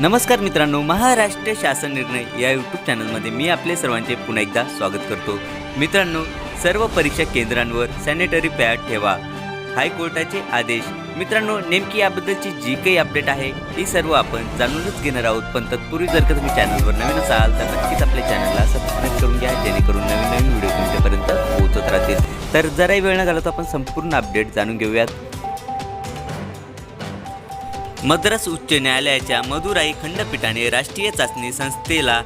नमस्कार मित्रांनो महाराष्ट्र शासन निर्णय या यूट्यूब चॅनलमध्ये मी आपले सर्वांचे पुन्हा एकदा स्वागत करतो. मित्रांनो सर्व परीक्षा केंद्रांवर सॅनिटरी पॅड ठेवा. हायकोर्टाचे आदेश. मित्रांनो नेमकी याबद्दलची जी काही अपडेट आहे ती सर्व आपण जाणूनच घेणार आहोत. पण तत्पूर्वी जर का तुम्ही चॅनलवर नवीन असाल तर नक्कीच आपल्या चॅनलला सबस्क्राईब करून घ्या जेणेकरून नवीन नवीन व्हिडिओ तुमच्यापर्यंत पोहोचत राहतील. तर जराही वेळ न घालवता आपण संपूर्ण अपडेट जाणून घेऊयात. मद्रास उच्च न्यायालयाच्या मदुराई खंडपीठाने राष्ट्रीय चाचणी संस्थेला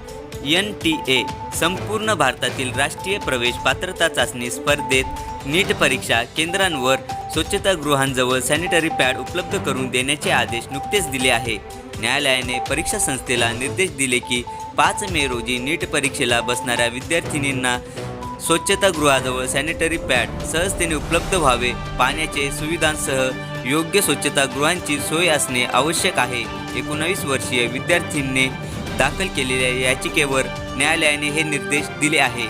एन टी ए संपूर्ण भारतातील राष्ट्रीय प्रवेश पात्रता चाचणी स्पर्धेत नीट परीक्षा केंद्रांवर स्वच्छतागृहांजवळ सॅनिटरी पॅड उपलब्ध करून देण्याचे आदेश नुकतेच दिले आहे. न्यायालयाने परीक्षा संस्थेला निर्देश दिले की पाच मे रोजी नीट परीक्षेला बसणाऱ्या विद्यार्थिनींना स्वच्छतागृहाजवळ सॅनिटरी पॅड सहजतेने उपलब्ध व्हावे पाण्याचे सुविधांसह योग्य स्वच्छतागृहांची सोय असणे आवश्यक आहे. एकोणावीस वर्षीय विद्यार्थींनी दाखल केलेल्या याचिकेवर न्यायालयाने हे निर्देश दिले आहे.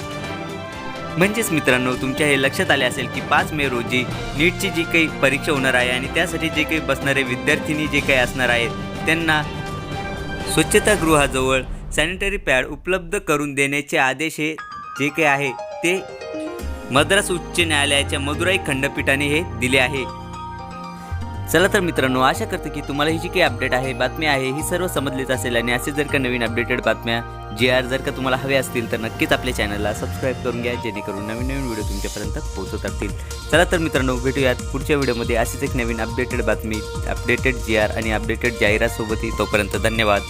म्हणजेच मित्रांनो तुमच्या हे लक्षात आले असेल की पाच मे रोजी नीटची जी काही परीक्षा होणार आहे आणि त्यासाठी जे काही बसणारे विद्यार्थिनी जे काही असणार आहेत त्यांना स्वच्छतागृहाजवळ सॅनिटरी पॅड उपलब्ध करून देण्याचे आदेश हे जे काही आहे ते मद्रास उच्च न्यायालयाच्या मदुराई खंडपीठाने हे दिले आहे. चला तर मित्रांनो आशा करते की तुम्हाला ही जी काही अपडेट आहे बातमी आहे ही सर्व समजलीच असेल आणि असे जर का नवीन अपडेटेड बातम्या जे आर जर का तुम्हाला हवे असतील तर नक्कीच आपल्या चॅनलला सबस्क्राईब करून घ्या जेणेकरून नवीन नवीन व्हिडिओ तुमच्यापर्यंत पोहोचत असतील. चला तर मित्रांनो भेटूयात पुढच्या व्हिडिओमध्ये अशीच एक नवीन अपडेटेड बातमी अपडेटेड जी आर आणि अपडेटेड जाहिरातसोबतही तोपर्यंत धन्यवाद.